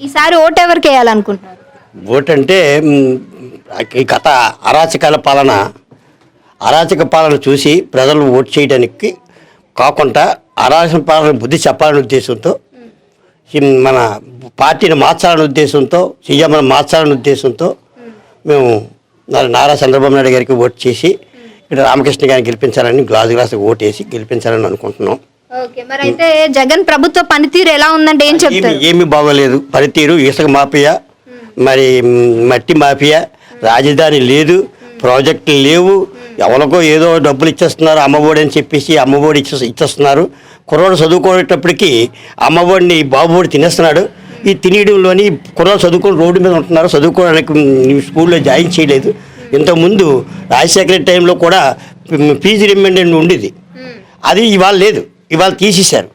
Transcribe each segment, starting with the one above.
ఈసారి ఓటు ఎవరికి వేయాలనుకుంటున్నారు? ఓటు అంటే ఈ గత అరాచకాల పాలన అరాచక పాలన చూసి ప్రజలు ఓటు చేయడానికి కాకుండా అరాచక పాలన బుద్ధి చెప్పాలనే ఉద్దేశంతో ఈ మన పార్టీని మార్చాలనే ఉద్దేశంతో సీఎంను మార్చాలనే ఉద్దేశంతో మేము నారా చంద్రబాబు నాయుడు గారికి ఓటు చేసి ఇక్కడ రామకృష్ణ గారిని గెలిపించాలని గ్లాసు గ్లాసు ఓటు వేసి గెలిపించాలని అనుకుంటున్నాం. ఓకే మరి అయితే జగన్ ప్రభుత్వ పనితీరు ఎలా ఉందంటే ఏం చెప్తారు? ఏమి బాగోలేదు. పనితీరు ఇసుక మాఫియా మరి మట్టి మాఫియా రాజధాని లేదు ప్రాజెక్టులు లేవు ఎవరికో ఏదో డబ్బులు ఇచ్చేస్తున్నారు అమ్మఒడి అని చెప్పేసి అమ్మఒడి ఇచ్చే ఇచ్చేస్తున్నారు. కుర్రోడు చదువుకునేటప్పటికి అమ్మఒడిని బాబుఒడి తినేస్తున్నాడు. ఈ తినేయడంలోని కుర్రోడు చదువుకొని రోడ్డు మీద ఉంటున్నారు. చదువుకోవడానికి స్కూల్లో జాయిన్ చేయలేదు. ఇంతకుముందు రాజశేఖర టైంలో కూడా ఫీజు రిమెండెంట్ ఉండేది. అది ఇవాళ లేదు. ఇవాళ తీసేశారు.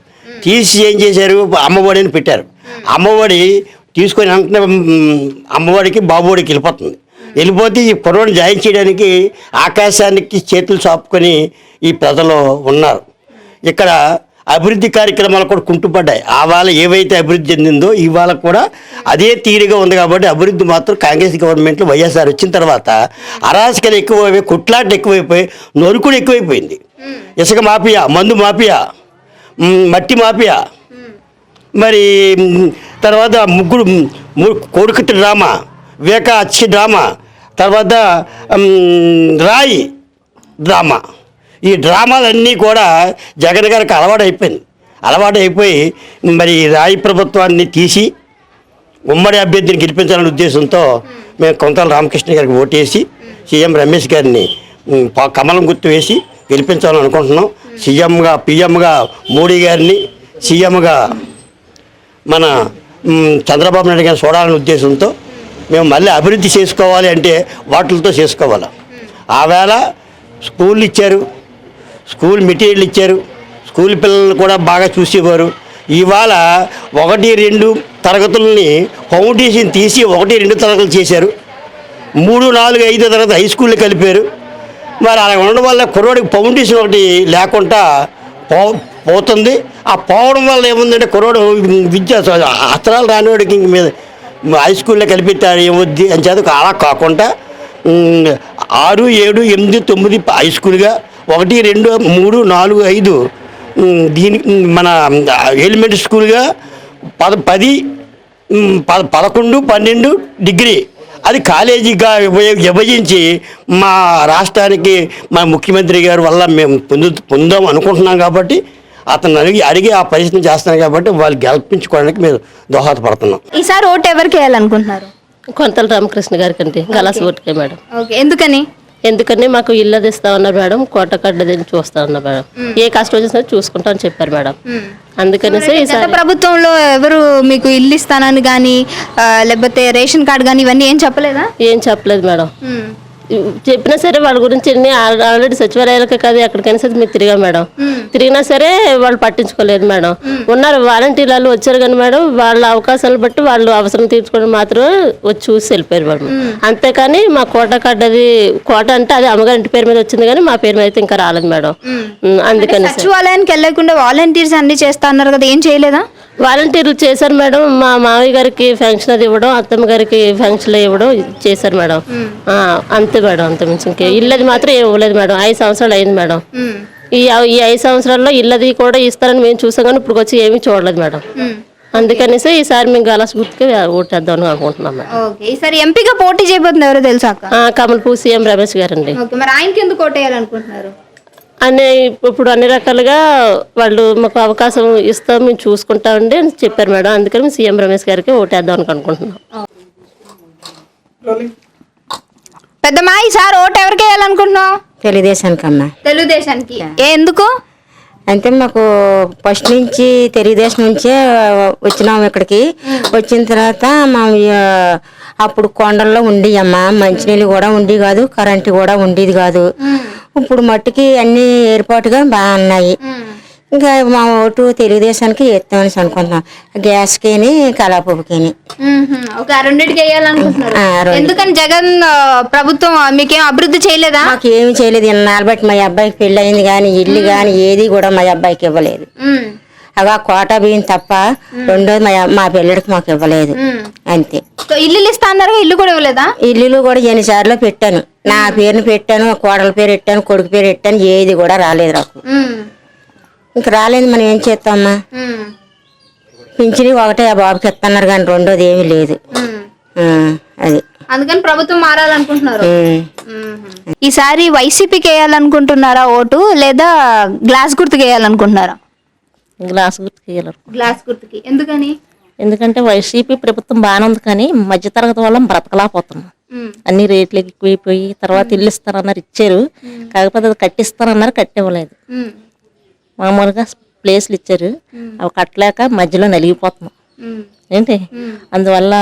తీసి ఏం చేశారు? అమ్మఒడిని పెట్టారు. అమ్మఒడి తీసుకొని వెంటనే అమ్మఒడికి బాబుడికి వెళ్ళిపోతుంది. వెళ్ళిపోతే ఈ కుర్రోడిని జాయిన్ చేయడానికి ఆకాశానికి చేతులు చాపుకొని ఈ ప్రజలు ఉన్నారు. ఇక్కడ అభివృద్ధి కార్యక్రమాలు కూడా కుంటుపడ్డాయి. ఆ వాళ్ళ ఏవైతే అభివృద్ధి చెందిందో ఇవాళ కూడా అదే తీరుగా ఉంది కాబట్టి అభివృద్ధి మాత్రం కాంగ్రెస్ గవర్నమెంట్లో వైఎస్ఆర్ వచ్చిన తర్వాత అరాచకలు ఎక్కువైపోయి కుట్లాట్లు ఎక్కువైపోయి నొరుకుడు ఎక్కువైపోయింది. ఇసుక మాఫియా మందు మాఫియా. మట్టి మాఫియా. మరి తర్వాత ముగ్గురు ము- డ్రామా వేక అచ్చి డ్రామా తర్వాత రాయి డ్రామా. ఈ డ్రామాలన్నీ కూడా జగన్ గారికి అలవాటు అయిపోయింది అలవాటు అయిపోయి మరి రాయి ప్రభుత్వాన్ని తీసి ఉమ్మడి అభ్యర్థిని గెలిపించాలనే ఉద్దేశంతో మేము కొంతల రామకృష్ణ గారికి ఓటేసి సీఎం రమేష్ గారిని కమలం గుర్తు వేసి గెలిపించాలని అనుకుంటున్నాం సీఎంగా పిఎంగా మోడీ గారిని సీఎంగా మన చంద్రబాబు నాయుడు గారిని చూడాలనే ఉద్దేశంతో మేము మళ్ళీ అభివృద్ధి చేసుకోవాలి అంటే వాటిలతో చేసుకోవాలి. ఆవేళ స్కూళ్ళు ఇచ్చారు స్కూల్ మెటీరియల్ ఇచ్చారు స్కూల్ పిల్లల్ని కూడా బాగా చూసేవారు. ఇవాళ ఒకటి రెండు తరగతుల్ని ఫౌండేషన్ తీసి ఒకటి రెండు తరగతులు చేశారు. మూడు నాలుగు ఐదో తరగతి హై స్కూల్లో కలిపారు. మరి అలా ఉండడం వల్ల కుర్రోడికి ఫౌండేషన్ ఒకటి లేకుండా పో పోతుంది. ఆ పోవడం వల్ల ఏముందంటే కుర్రోడు విద్య అస్త్రాలు రానివాడికి ఇంక మీద హై స్కూల్లో కలిపెట్టారు ఏమొద్ది అని చదువు అలా కాకుండా ఆరు ఏడు ఎనిమిది తొమ్మిది హై స్కూల్గా ఒకటి రెండు మూడు నాలుగు ఐదు దీనికి మన ఎలిమెంటరీ స్కూల్గా పద పది పద పదకొండు పన్నెండు డిగ్రీ అది కాలేజీగా విభ- విభజించి మా రాష్ట్రానికి మా ముఖ్యమంత్రి గారి వల్ల మేము పొందు పొందాం అనుకుంటున్నాం కాబట్టి అతను అడిగి అడిగి ఆ ప్రయత్నం చేస్తున్నాం కాబట్టి వాళ్ళు గెలిపించుకోవడానికి మేము దోహదపడుతున్నాం. ఈసారి ఓటు ఎవరికి వేయాలనుకుంటున్నారు? కొంతల రామకృష్ణ గారికి అండి గలాస్ ఓటుకే మేడం. ఓకే ఎందుకని? ఎందుకని మాకు ఇల్లు అది ఇస్తా ఉన్నారు మేడం కోట కడ్డది చూస్తా ఉన్నారు మేడం. ఏ కష్టం వచ్చినా చూసుకుంటా అని చెప్పారు మేడం. అందుకనేసి గత ప్రభుత్వంలో ఎవరు మీకు ఇల్లు ఇస్తానని కానీ లేకపోతే రేషన్ కార్డు కానీ ఇవన్నీ ఏం చెప్పలేదా? ఏం చెప్పలేదు మేడం. చెప్పినా సరే వాళ్ళ గురించి ఆల్రెడీ సచివాలయాలకే కాదు ఎక్కడికైనా సరే మీరు తిరిగా మేడం. తిరిగినా సరే వాళ్ళు పట్టించుకోలేదు మేడం. ఉన్నారు వాలంటీర్లు వాళ్ళు వచ్చారు కానీ మేడం వాళ్ళ అవకాశాలు బట్టి వాళ్ళు అవసరం తీర్చుకోవడం మాత్రమే వచ్చి చూసి వెళ్ళిపోయారు మేడం అంతేకాని మా కోట కడ్డది కోట అంటే అది అమ్మగారి పేరు మీద వచ్చింది కానీ మా పేరు మీద అయితే ఇంకా రాలేదు మేడం. అందుకని సచివాలయానికి వెళ్ళకుండా వాలంటీర్స్ అన్ని చేస్తా అన్నారు కదా ఏం చేయలేదా? వాలంటీర్లు చేశారు మేడం. మా మామయ్య గారికి ఫంక్షన్ అది ఇవ్వడం అత్తమ్మ గారికి ఫంక్షన్ ఇవ్వడం చేశారు మేడం. అంతే మేడం అంత మించి ఇంకే. ఇల్లది మాత్రం ఏం ఇవ్వలేదు మేడం. ఐదు సంవత్సరాలు అయింది మేడం. ఈ ఈ ఐదు సంవత్సరాల్లో ఇల్లది కూడా ఇస్తారని మేము చూసాం కానీ ఇప్పుడు వచ్చి ఏమీ చూడలేదు మేడం. అందుకనేసి ఈసారి మేము గలాస్ గుర్తుకే ఓటేద్దాం అనుకుంటున్నాం ఈసారి ఎంపీగా పోటీ చేయబోతుంది ఎవరో తెలుసా అక్క? ఆ, కమల్ పూ సీఎం రమేష్ గారండి. మరి ఆయనకి ఎందుకు ఓటు వేయాలనుకుంటున్నారు అనే ఇప్పుడు అన్ని రకాలుగా వాళ్ళు మాకు అవకాశం ఇస్తాం మేము చూసుకుంటామండి అని చెప్పారు మేడం. అందుకని మేము సీఎం రమేష్ గారికి ఓటేద్దాం అని అనుకుంటున్నాం. పెద్దమ్మా ఈసారి ఓటు ఎవరికి వేయాలనుకుంటున్నావు? తెలుగుదేశానికి అమ్మా తెలుగుదేశానికి. ఏ ఎందుకు? అంటే మాకు ఫస్ట్ నుంచి తెలుగుదేశం నుంచే వచ్చినాము ఇక్కడికి. వచ్చిన తర్వాత మా అప్పుడు కొండల్లో ఉండి అమ్మా మంచినీళ్ళు కూడా ఉండి కాదు కరెంటు కూడా ఉండేది కాదు. ఇప్పుడు మట్టుకి అన్ని ఏర్పాటుగా బాగా ఉన్నాయి. ఇంకా మా ఓటు తెలుగుదేశానికి ఎత్తామని అనుకుంటున్నాం. గ్యాస్కిని మ్మ్హ్మ్. ఒక రెండింటికి వేయాలనుకుంటున్నారు. ఆ. ఎందుకని జగన్ ఆ, ప్రభుత్వం ఆ, మీకేం అభివృద్ధి చేయలేదా? మాకు ఏమి చేయలేదు. ఇన్నాళ్ళు బట్టి మా అబ్బాయికి పెళ్ళి అయింది కానీ ఇల్లు కానీ ఏది కూడా మా అబ్బాయికి ఇవ్వలేదు. మ్మ్. అగా కోట బియ్యం తప్ప రెండోది మా మా పిల్లడికి మాకు ఇవ్వలేదు. అంతే. ఇల్లు ఇస్తా అన్నారు ఇల్లు కూడా ఇవ్వలేదా? ఇల్లులు కూడా ఎన్నిసార్లు పెట్టాను. నా పేరుని పెట్టాను కోడల పేరు పెట్టాను కొడుకు పేరు పెట్టాను ఏది కూడా రాలేదు నాకు. ఇంక రాలేదు మనం ఏం చేస్తామమ్మా? ఉమ్. పింఛని ఒకటే ఆ బాబుకి ఇస్తున్నారు కానీ రెండోది ఏమీ లేదు. అది. అందుకని ప్రభుత్వం మారాలనుకుంటున్నారు. ఈసారి వైసీపీకి వేయాలనుకుంటున్నారా ఓటు లేదా గ్లాస్ గుర్తుకి వేయాలనుకుంటున్నారా? గ్లాస్ గుర్తుకెళ్ళరు గ్లాస్ గుర్తుకి. ఎందుకని? ఎందుకంటే వైసీపీ ప్రభుత్వం బాగానే ఉంది కానీ మధ్యతరగతి వాళ్ళం బ్రతకలేకపోతున్నాం. అన్ని రేట్లు ఎక్కువైపోయి తర్వాత ఇల్లు ఇస్తారన్నారు ఇచ్చారు. కాకపోతే అది కట్టిస్తారన్నారు కట్టివ్వలేదు. మ్మ్. మామూలుగా ప్లేస్లు ఇచ్చారు. అవి కట్టలేక మధ్యలో నలిగిపోతున్నాం. మ్మ్. ఏంటి? అందువల్ల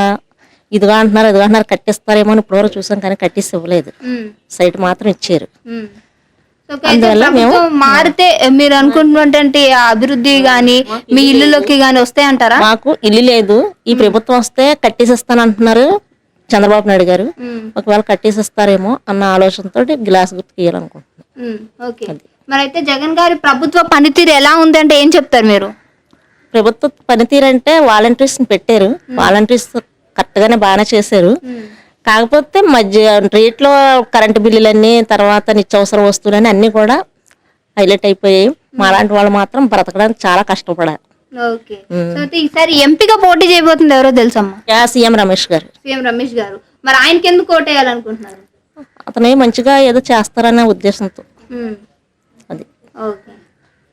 ఇదిగా అంటున్నారు ఇదిగా అంటున్నారు కట్టిస్తారేమో అని ఇప్పటివరకు చూసాం కానీ కట్టిస్తే ఇవ్వలేదు. మ్మ్. సైట్ మాత్రం ఇచ్చారు. మ్మ్. అయితే ప్రభుత్వం మారితే మీరు అనుకుంటున్నటువంటి అభివృద్ధి గాని మీ ఇల్లులోకి గాని వస్తాయి అంటారా మాకు ఇల్లు లేదు. ఈ ప్రభుత్వం వస్తే కట్టేసిస్తాను అంటున్నారు చంద్రబాబు నాయుడు గారు ఒకవేళ కట్టేసిస్తారేమో అన్న ఆలోచనతో గ్లాస్ గుర్తు మరి అయితే జగన్ గారి ప్రభుత్వ పనితీరు ఎలా ఉంది అంటే ఏం చెప్తారు మీరు? ప్రభుత్వ పనితీరు అంటే వాలంటీర్స్ పెట్టారు. వాలంటీర్స్ కరెక్ట్గానే బాగానే చేశారు. కాకపోతే మధ్య రేట్లో కరెంటు బిల్లులన్నీ తర్వాత నిత్యావసర వస్తువులన్నీ అన్నీ కూడా హైలైట్ అయిపోయాయి. మాలాంటి వాళ్ళు మాత్రం బ్రతకడానికి చాలా కష్టపడారు. ఓకే. సో అయితే ఈసారి ఎంపీగా పోటీ చేయబోతుంది ఎవరో తెలుసమ్మా? యా సీఎం రమేష్ గారు. సీఎం రమేష్ గారు. మరి ఆయనకి ఎందుకు ఓటు వేయాలనుకుంటున్నారు? అతనే మంచిగా ఏదో చేస్తారనే ఉద్దేశంతో. అది. ఓకే.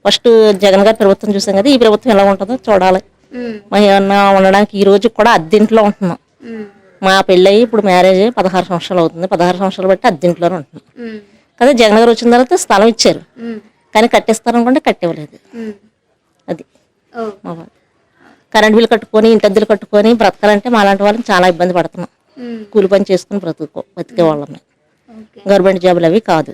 ఫస్ట్ జగన్ గారి ప్రభుత్వం చూసాం కదా ఈ ప్రభుత్వం ఎలా ఉంటుందో చూడాలి. ఏమన్నా ఉండడానికి ఈ రోజు కూడా అద్దెంట్లో ఉంటున్నాం. మా పెళ్ళయి ఇప్పుడు మ్యారేజ్ పదహారు సంవత్సరాలు అవుతుంది. పదహారు సంవత్సరాలు బట్టి అద్దెంట్లోనే ఉంటున్నాం. కదా జగన్ గారు వచ్చిన తర్వాత స్థలం ఇచ్చారు. కానీ కట్టిస్తారనుకుంటే కట్టివ్వలేదు. అది. కరెంట్ బిల్ కట్టుకొని ఇంటద్దెలు కట్టుకొని బ్రతకాలంటే మాలాంటి వాళ్ళని చాలా ఇబ్బంది పడుతున్నాం. కూలి పని చేసుకుని బ్రతుకో బతికే వాళ్ళమే. ఓకే. గవర్నమెంట్ జాబులు అవి కాదు.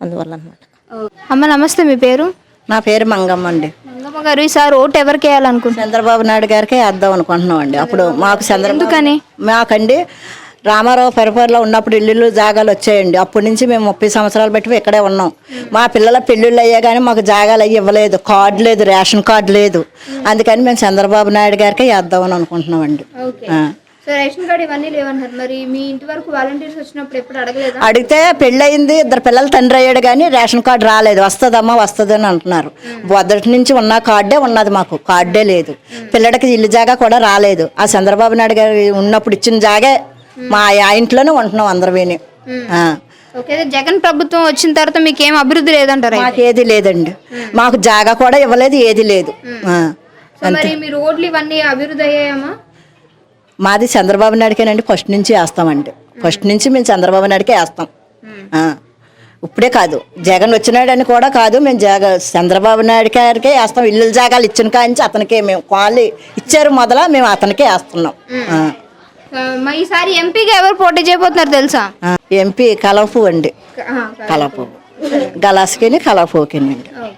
అందువల్ల అనమాట ఓ. అమ్మ నమస్తే మీ పేరు? నా పేరు మంగమ్మ అండి. మంగమ్మ గారు ఈసారి ఓటు ఎవరికి వేయాలనుకుంటున్నారు? చంద్రబాబు నాయుడు గారికి వేద్దాం అనుకుంటున్నాం అండి అప్పుడు మాకు చంద్రబాబు ఎందుకని? మాకండి. రామారావు పరిపాలనలో ఉన్నప్పుడు ఇల్లు జాగాలు వచ్చాయండి. అప్పటి నుంచి మేము ముప్పై సంవత్సరాలు బట్టి ఇక్కడే ఉన్నాం. మా పిల్లల పెళ్ళిళ్ళు అయ్యా కానీ మాకు జాగాలు అయ్యి ఇవ్వలేదు. కార్డు లేదు రేషన్ కార్డు లేదు. అందుకని మేము చంద్రబాబు నాయుడు గారికి వేద్దామని అనుకుంటున్నామండి. అడిగితే పెళ్ళయింది ఇద్దరు పిల్లలు తండ్రి అయ్యాడు కానీ రేషన్ కార్డు రాలేదు. వస్తుందమ్మా వస్తుంది అని అంటున్నారు. మొదటి నుంచి ఉన్న కార్డే ఉన్నది మాకు. కార్డే లేదు. పిల్లడికి ఇల్లు జాగా కూడా రాలేదు. ఆ చంద్రబాబు నాయుడు గారు ఉన్నప్పుడు ఇచ్చిన జాగే మా ఆ ఇంట్లోనే ఉంటున్నాం అందరం విని ఆ. ఓకే అయితే జగన్ ప్రభుత్వం వచ్చిన తర్వాత మీకు ఏం అభివృద్ధి లేదంటారా మాకు ఏది లేదండి. మాకు జాగా కూడా ఇవ్వలేదు ఏది లేదు. మరి ఇవన్నీ అభివృద్ధి అయ్యాయమ్మా? మాది చంద్రబాబు నాయుడుకేనండి ఫస్ట్ నుంచి వేస్తామండి. ఫస్ట్ నుంచి మేము చంద్రబాబు నాయుడుకే వేస్తాం. ఆ. ఇప్పుడే కాదు జగన్ వచ్చినాడని కూడా కాదు మేము జగ చంద్రబాబు నాయుడు గారికే వేస్తాం. ఇల్లు జాగాలు ఇచ్చిన కాంచి అతనికే మేము కాళ్ళు ఇచ్చారు మొదల మేము అతనికే వేస్తున్నాం. ఈసారి ఎంపీగా ఎవరు పోటీ చేయబోతున్నారు తెలుసా. ఎంపీ కలపు అండి కలపు గలాసుకిని కలపుకినండి ఓకే.